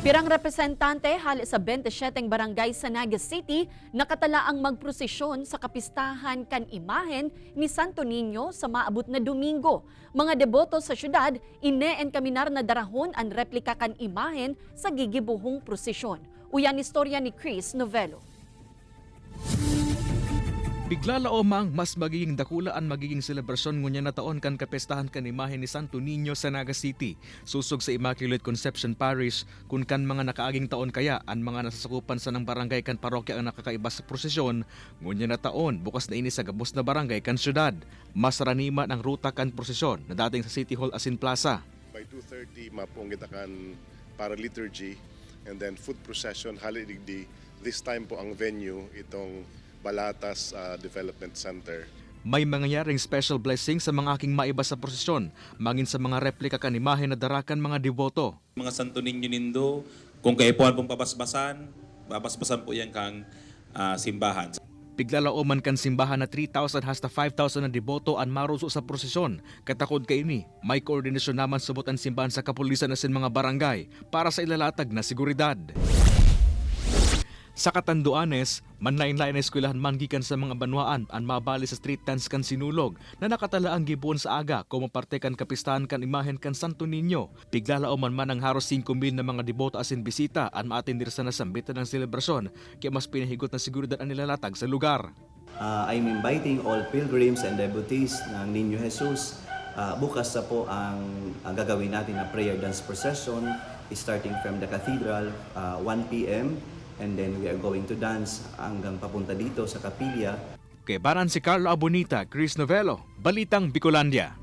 Pirang representante hali sa 27 barangay sa Naga City nakatala ang magprosesyon sa kapistahan kan imahen ni Santo Niño sa maabot na Domingo. Mga deboto sa syudad ine kaminar na darahon ang replika kan imahen sa gigibuhong prosesyon. Uyan istorya ni Chris Novello. Bigla laomang mas magiging dakula ang magiging selebrasyon ngunya na taon kan kapestahan kan imahe ni Santo Niño sa Naga City. Susog sa Immaculate Conception Parish kun kan mga nakaaging taon kaya ang mga nasasakupan sa ng barangay kan parokya ang nakakaiba sa prosesyon ngunya na taon bukas na ini sa gabos na barangay kan syudad. Mas raniman ang ruta kan prosesyon na dating sa City Hall Asin Plaza. by 2.30 mapong kita para liturgy and then food procession halidigdi this time po ang venue itong Balatas ah, Development Center May mangyayaring special blessing sa mga aking maiba sa prosesyon, mangin sa mga replika kan imahe na darakan mga deboto. mga santo ninyo nindo, kung kayo po pong papasbasan, papasbasan po yan kang ah, simbahan. Piglalauman kan simbahan na 3,000 hasta 5,000 na deboto ang maruso sa prosesyon. Katakod kay ini, may koordinasyon naman subot ang simbahan sa kapulisan na sin mga barangay para sa ilalatag na seguridad. Sa Katanduanes, manlain-lain na eskwelahan man gikan sa mga banwaan ang mabali sa street dance kan sinulog na nakatala ang gibuon sa aga kung maparte kan kapistahan kan imahen kan Santo Niño. Piglalao man man ang haros 5,000 na mga deboto asin bisita ang maatindir sa nasambitan ng selebrasyon kaya mas pinahigot na seguridad ang nilalatag sa lugar. Uh, I'm inviting all pilgrims and devotees ng Niño Jesus. Uh, bukas na po ang, ang gagawin natin na prayer dance procession starting from the cathedral uh, 1 p.m. and then we are going to dance hanggang papunta dito sa kapilya Kay Baran si Carlo Abonita, Chris Novello, Balitang Bicolandia.